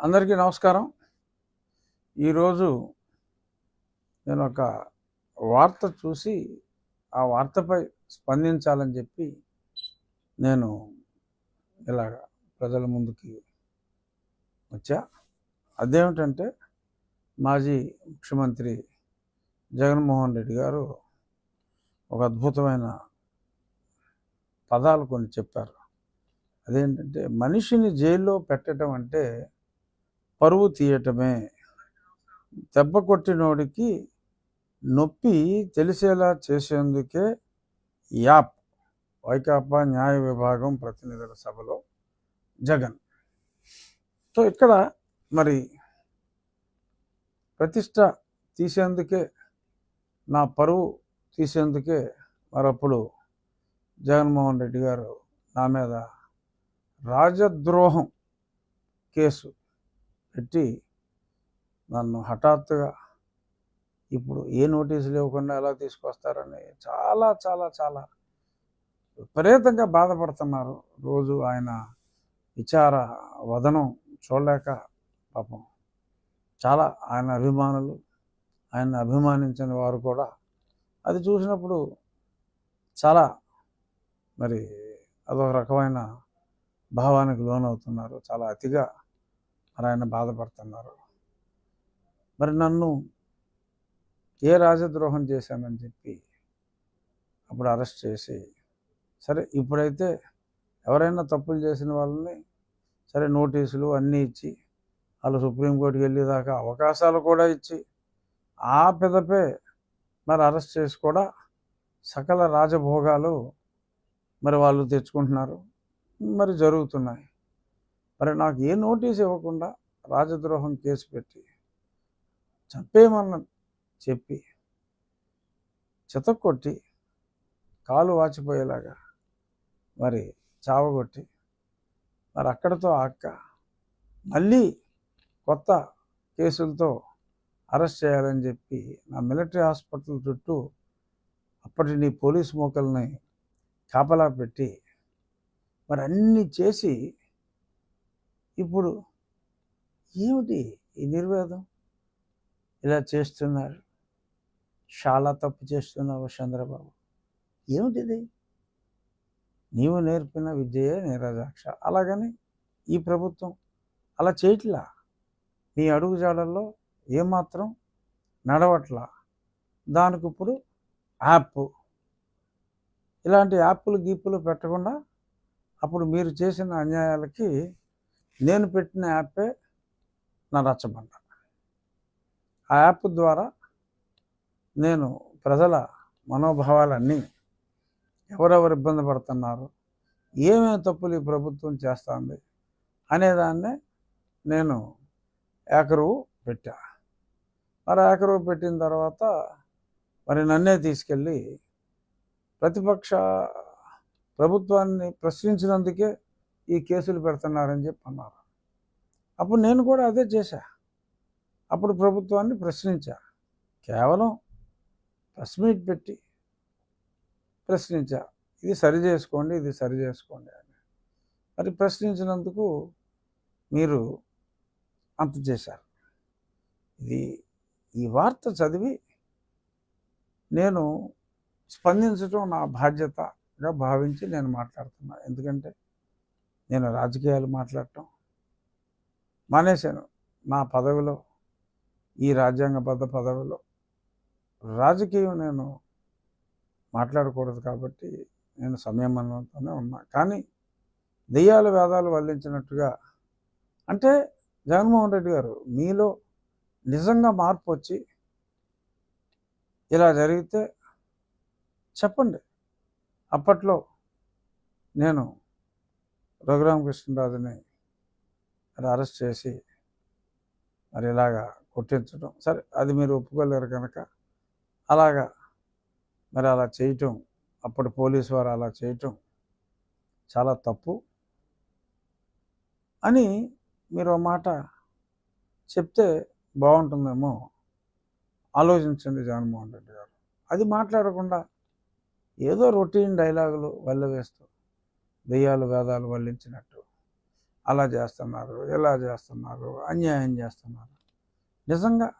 అందరికీ నమస్కారం. ఈరోజు నేను ఒక వార్త చూసి ఆ వార్తపై స్పందించాలని చెప్పి నేను ఇలా ప్రజల ముందుకి వచ్చా. అదేమిటంటే మాజీ ముఖ్యమంత్రి జగన్మోహన్ రెడ్డి గారు ఒక అద్భుతమైన పదాలు కొన్ని చెప్పారు. అదేంటంటే మనిషిని జైల్లో పెట్టడం అంటే పరువు తీయటమే. దెబ్బ కొట్టినోడికి నొప్పి తెలిసేలా చేసేందుకే యాప్ వైకాపా న్యాయ విభాగం ప్రతినిధుల సభలో జగన్. సో ఇక్కడ మరి ప్రతిష్ట తీసేందుకే నా పరువు తీసేందుకే మరప్పుడు జగన్మోహన్ రెడ్డి గారు నా మీద రాజద్రోహం కేసు పెట్టి నన్ను హఠాత్తుగా ఇప్పుడు ఏ నోటీసు లేకుండా ఎలా తీసుకొస్తారని చాలా చాలా చాలా విపరీతంగా బాధపడుతున్నారు. రోజు ఆయన విచార వదనం చూడలేక పాపం చాలా ఆయన అభిమానులు ఆయన అభిమానించిన వారు కూడా అది చూసినప్పుడు చాలా మరి అదొక రకమైన భావానికి లోనవుతున్నారు. చాలా అతిగా మరి ఆయన బాధపడుతున్నారు. మరి నన్ను ఏ రాజద్రోహం చేశానని చెప్పి అప్పుడు అరెస్ట్ చేసి సరే ఇప్పుడైతే ఎవరైనా తప్పులు చేసిన వాళ్ళని సరే నోటీసులు అన్నీ ఇచ్చి వాళ్ళు సుప్రీంకోర్టుకి వెళ్ళేదాకా అవకాశాలు కూడా ఇచ్చి ఆ పెదపే మరి అరెస్ట్ చేసి కూడా సకల రాజభోగాలు మరి వాళ్ళు తెచ్చుకుంటున్నారు. మరి జరుగుతున్నాయి. మరి నాకు ఏ నోటీస్ ఇవ్వకుండా రాజద్రోహం కేసు పెట్టి చంపేయమన్న చెప్పి చితక్కొట్టి కాలు వాచిపోయేలాగా మరి చావగొట్టి మరి అక్కడితో అక్క మళ్ళీ కొత్త కేసులతో అరెస్ట్ చేయాలని చెప్పి నా మిలిటరీ హాస్పిటల్ చుట్టూ అప్పటి నీ పోలీస్ మోకల్ని కాపలా పెట్టి మరి అన్నీ చేసి ఇప్పుడు ఏమిటి ఈ నిర్వేదం? ఇలా చేస్తున్నారు. చాలా తప్పు చేస్తున్నావు చంద్రబాబు. ఏమిటిది? నీవు నేర్పిన విద్యయే నీరజాక్ష అలాగని ఈ ప్రభుత్వం అలా చేయట్లా? నీ అడుగుజాడల్లో ఏమాత్రం నడవట్లా? దానికి ఇప్పుడు యాప్. ఇలాంటి యాప్లు గీపులు పెట్టకుండా అప్పుడు మీరు చేసిన అన్యాయాలకి నేను పెట్టిన యాపే నా రచ్చబండ. ఆ యాప్ ద్వారా నేను ప్రజల మనోభావాలన్నీ ఎవరెవరు ఇబ్బంది పడుతున్నారు ఏమేమి తప్పులు ఈ ప్రభుత్వం చేస్తుంది అనేదాన్నే నేను ఏకరువు పెట్టా. మరి ఏకరువు పెట్టిన తర్వాత మరి నన్నే తీసుకెళ్ళి ప్రతిపక్ష ప్రభుత్వాన్ని ప్రశ్నించినందుకే ఈ కేసులు పెడుతున్నారని చెప్పి అన్నారు అప్పుడు నేను కూడా అదే చేశా. అప్పుడు ప్రభుత్వాన్ని ప్రశ్నించా. కేవలం ప్రెస్ మీట్ పెట్టి ప్రశ్నించా. ఇది సరి చేసుకోండి ఇది సరి చేసుకోండి అని. మరి ప్రశ్నించినందుకు మీరు అంత చేశారు. ఇది ఈ వార్త చదివి నేను స్పందించడం నా బాధ్యతగా భావించి నేను మాట్లాడుతున్నా. ఎందుకంటే నేను రాజకీయాలు మాట్లాడటం మానేశాను. నా పదవిలో ఈ రాజ్యాంగబద్ధ పదవిలో రాజకీయం నేను మాట్లాడకూడదు కాబట్టి నేను సంయమనంతోనే ఉన్నా. కానీ దెయ్యాల వేదాలు వల్లించినట్టుగా అంటే జగన్మోహన్ రెడ్డి గారు మీలో నిజంగా మార్పు వచ్చి ఇలా జరిగితే చెప్పండి. అప్పట్లో నేను రఘురామకృష్ణరాజుని మరి అరెస్ట్ చేసి మరి ఇలాగా కొట్టించడం. సరే అది మీరు ఒప్పుకోలేరు కనుక అలాగా మరి అలా చేయటం అప్పటి పోలీసు వారు అలా చేయటం చాలా తప్పు అని మీరు మాట చెప్తే బాగుంటుందేమో ఆలోచించండి జగన్మోహన్ రెడ్డి గారు. అది మాట్లాడకుండా ఏదో రొటీన్ డైలాగులు వెళ్ళవేస్తూ దెయ్యాలు వేదాలు వల్లించినట్టు. అలా చేస్తున్నారు ఇలా చేస్తున్నారు అన్యాయం చేస్తున్నారు. నిజంగా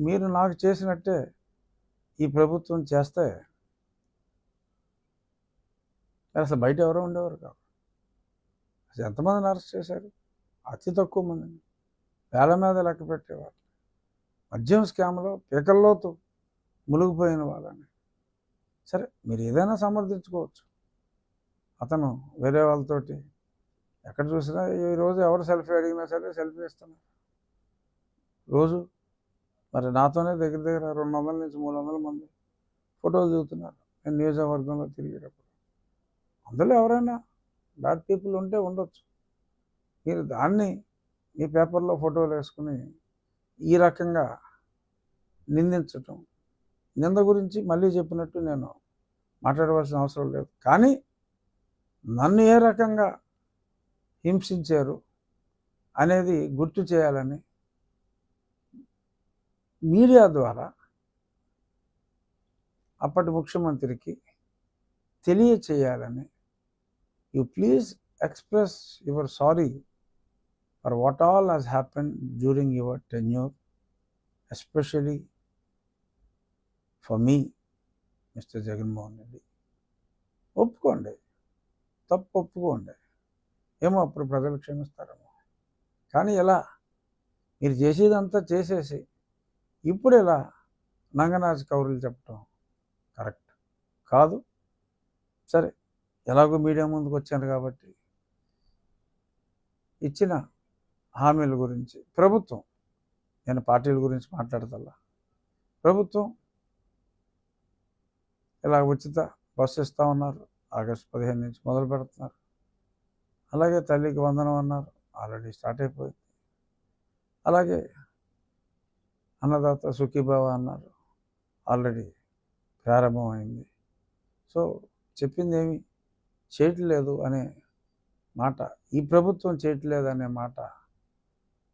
మీరు నాకు చేసినట్టే ఈ ప్రభుత్వం చేస్తే అసలు బయట ఎవరో ఉండేవారు కాదు. అసలు ఎంతమందిని అరెస్ట్ చేశారు? అతి తక్కువ మందిని. వేల మీద లెక్క పెట్టేవారు. మద్యం స్కామ్లో పీకల్లోతో మునిగిపోయిన వాళ్ళని. సరే మీరు ఏదైనా సమర్థించుకోవచ్చు. అతను వేరే వాళ్ళతోటి ఎక్కడ చూసినా ఈ రోజు ఎవరు సెల్ఫీ అడిగినా సరే సెల్ఫీ ఇస్తున్నారు. రోజు మరి నాతోనే దగ్గర దగ్గర రెండు వందల నుంచి మూడు వందల మంది ఫోటోలు దిగుతున్నారు. నేను నియోజకవర్గంలో తిరిగేటప్పుడు. అందులో ఎవరైనా బ్యాడ్ పీపుల్ ఉంటే ఉండొచ్చు. మీరు దాన్ని మీ పేపర్లో ఫోటోలు వేసుకుని ఈ రకంగా నిందించటం. నింద గురించి మళ్ళీ చెప్పినట్టు నేను మాట్లాడవలసిన అవసరం లేదు. కానీ నన్ను ఏ రకంగా హింసించారు అనేది గుర్తు చేయాలని మీడియా ద్వారా అప్పటి ముఖ్యమంత్రికి తెలియచేయాలని you please express your sorry for what all has happen during your tenure especially for me Mr Jaganmohan Reddy. ఒప్పుకోండి. తప్పు ఒప్పుకోండి ఏమో అప్పుడు ప్రజలు క్షమిస్తారేమో కానీ ఎలా? మీరు చేసేదంతా చేసేసి ఇప్పుడు ఎలా? నంగనాచి కౌరులు చెప్పటం కరెక్ట్ కాదు. సరే ఎలాగో మీడియా ముందుకు వచ్చాను కాబట్టి ఇచ్చిన హామీల గురించి ప్రభుత్వం నేను పార్టీల గురించి మాట్లాడతల్లా. ప్రభుత్వం ఇలా ఉచిత బస్సు ఇస్తూ ఉన్నారు. ఆగస్టు పదిహేను నుంచి మొదలు పెడుతున్నారు. అలాగే తల్లికి వందనం అన్నారు. ఆల్రెడీ స్టార్ట్ అయిపోయింది. అలాగే అన్నదాత సుఖీభావ అన్నారు. ఆల్రెడీ ప్రారంభమైంది సో చెప్పింది ఏమి చేయట్లేదు అనే మాట ఈ ప్రభుత్వం చేయట్లేదు అనే మాట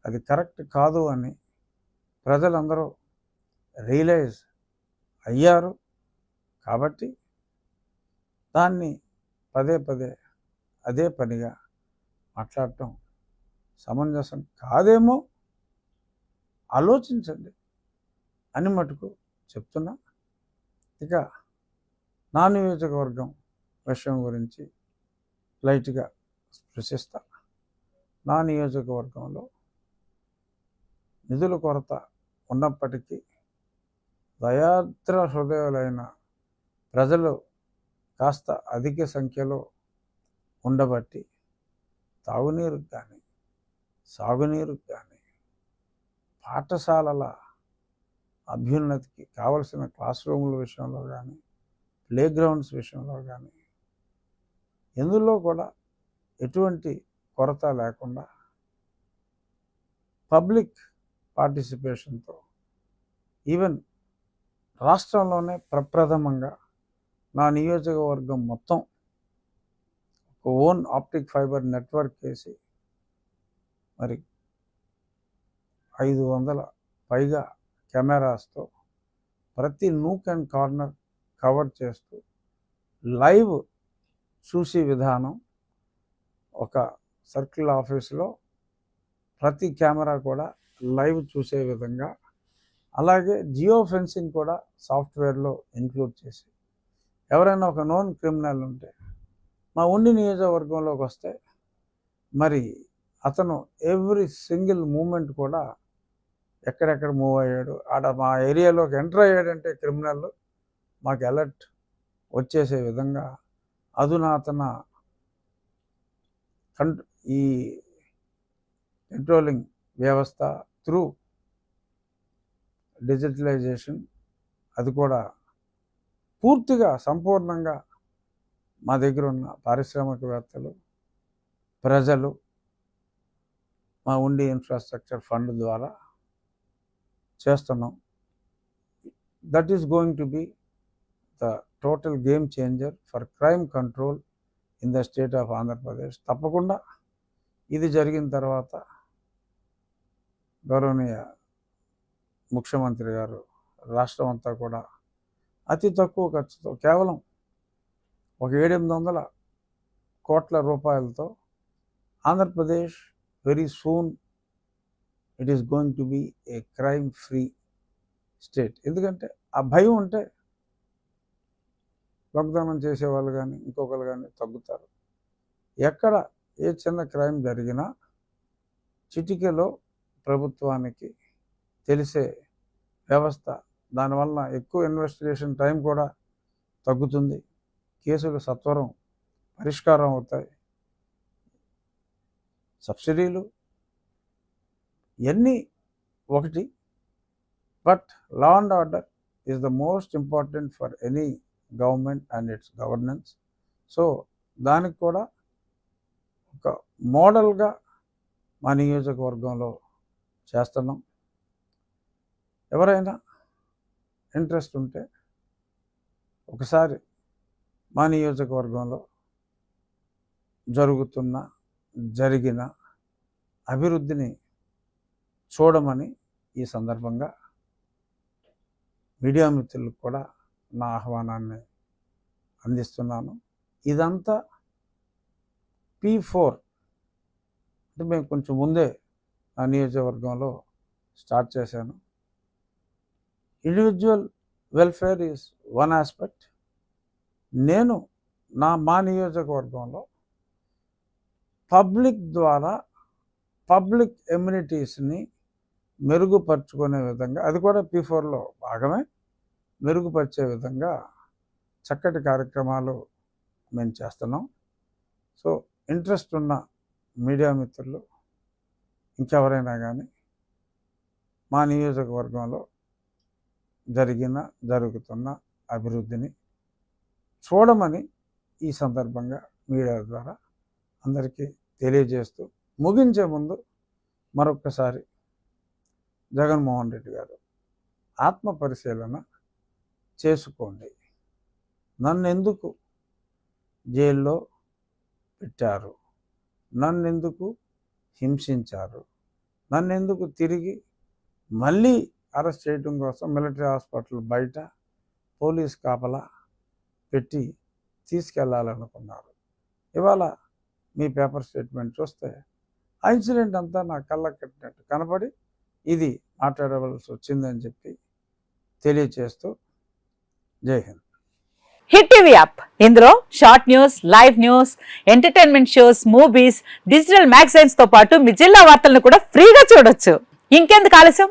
అది కరెక్ట్ కాదు అని ప్రజలందరూ రియలైజ్ అయ్యారు. కాబట్టి దాన్ని పదే పదే అదే పనిగా మాట్లాడటం సమంజసం కాదేమో ఆలోచించండి అని మటుకు చెప్తున్నా. ఇక నా నియోజకవర్గం విషయం గురించి లైట్గా స్పృశిస్తా నా నియోజకవర్గంలో నిధుల కొరత ఉన్నప్పటికీ దయాద్ర హృదయాలైన ప్రజలు కాస్త అధిక సంఖ్యలో ఉండబట్టి తాగునీరుకు కానీ సాగునీరుకు కానీ పాఠశాలల అభ్యున్నతికి కావలసిన క్లాస్ రూముల విషయంలో కానీ ప్లేగ్రౌండ్స్ విషయంలో కానీ ఎందులో కూడా ఎటువంటి కొరత లేకుండా పబ్లిక్ పార్టిసిపేషన్తో ఈవెన్ రాష్ట్రంలోనే ప్రప్రథమంగా నా నియోజకవర్గం మొత్తం ఒక ఓన్ ఆప్టిక్ ఫైబర్ నెట్వర్క్ వేసి మరి ఐదు వందల పైగా కెమెరాస్తో ప్రతి నూక్ అండ్ కార్నర్ కవర్ చేస్తూ లైవ్ చూసే విధానం ఒక సర్కిల్ ఆఫీస్లో ప్రతి కెమెరా కూడా లైవ్ చూసే విధంగా అలాగే జియో ఫెన్సింగ్ కూడా సాఫ్ట్వేర్లో ఇంక్లూడ్ చేసి ఎవరైనా ఒక నోన్ క్రిమినల్ ఉంటే మా ఉండి నియోజకవర్గంలోకి వస్తే మరి అతను ఎవ్రీ సింగిల్ మూమెంట్ కూడా ఎక్కడెక్కడ మూవ్ అయ్యాడు ఆడ మా ఏరియాలోకి ఎంటర్ అయ్యాడంటే క్రిమినల్ మాకు అలర్ట్ వచ్చేసే విధంగా అధునాతన కన్ ఈ కంట్రోలింగ్ వ్యవస్థ త్రూ డిజిటలైజేషన్ అది కూడా పూర్తిగా సంపూర్ణంగా మా దగ్గర ఉన్న పారిశ్రామికవేత్తలు ప్రజలు మా ఉండి ఇన్ఫ్రాస్ట్రక్చర్ ఫండ్ ద్వారా చేస్తున్నాం. That is going to be the total game changer for crime control in the state of Andhra Pradesh తప్పకుండా ఇది జరిగిన తర్వాత గౌరవనీయ ముఖ్యమంత్రి గారు రాష్ట్రం అంతా కూడా అతి తక్కువ ఖర్చుతో కేవలం ఒక ఏడెనిమిది వందల కోట్ల రూపాయలతో Andhra Pradesh very soon it is going to be a crime free state ఎందుకంటే ఆ భయం ఉంటే వాగ్దానం చేసేవాళ్ళు కానీ ఇంకొకరు కానీ తగ్గుతారు. ఎక్కడ ఏ చిన్న క్రైమ్ జరిగినా చిటికెలో ప్రభుత్వానికి తెలిసే వ్యవస్థ దానివల్ల ఎక్కువ ఇన్వెస్టిగేషన్ టైం కూడా తగ్గుతుంది. కేసులు సత్వరం పరిష్కారం అవుతాయి. సబ్సిడీలు ఇవన్నీ ఒకటి. But law and order is the most important for any government and it's governance so దానికి కూడా ఒక మోడల్గా మా నియోజకవర్గంలో చేస్తున్నాం. ఎవరైనా ఇంట్రెస్ట్ ఉంటే ఒకసారి మా నియోజకవర్గంలో జరుగుతున్న జరిగిన అభివృద్ధిని చూడమని ఈ సందర్భంగా మీడియా మిత్రులకు కూడా నా ఆహ్వానాన్ని అందిస్తున్నాను. ఇదంతా పీ ఫోర్ అంటే మేము కొంచెం ముందే ఆ నియోజకవర్గంలో స్టార్ట్ చేశాను. Individual welfare is one aspect నేను నా మా నియోజకవర్గంలో పబ్లిక్ ద్వారా పబ్లిక్ ఎమ్యూనిటీస్ని మెరుగుపరుచుకునే విధంగా అది కూడా పీ ఫోర్లో భాగమే మెరుగుపరిచే విధంగా చక్కటి కార్యక్రమాలు మేము చేస్తున్నాం. సో ఇంట్రెస్ట్ ఉన్న మీడియా మిత్రులు ఇంకెవరైనా కానీ మా నియోజకవర్గంలో జరిగిన జరుగుతున్న అభివృద్ధిని చూడమని ఈ సందర్భంగా మీడియా ద్వారా అందరికీ తెలియజేస్తూ ముగించే ముందు మరొకసారి జగన్మోహన్ రెడ్డి గారు ఆత్మ పరిశీలన చేసుకోండి. నన్నెందుకు జైల్లో పెట్టారు? నన్నెందుకు హింసించారు? నన్నెందుకు తిరిగి మళ్ళీ అరెస్ట్ చేయడం కోసం మిలిటరీ హాస్పిటల్ బయట పోలీస్ కాపలా పెట్టి తీసుకెళ్ళాలనుకున్నారు. ఇవాళ మీ పేపర్ స్టేట్మెంట్ చూస్తే ఆ ఇన్సిడెంట్ అంతా నా కళ్ళకు కట్టినట్టు కనపడి ఇది మాట్లాడవలసి వచ్చిందని చెప్పి తెలియచేస్తూ Jai Hind. Hit TV app. ఇందులో short news live news entertainment shows movies digital మ్యాగజైన్స్తో పాటు మీ జిల్లా వార్తలను కూడా ఫ్రీగా చూడొచ్చు. ఇంకెందుకు ఆలస్యం?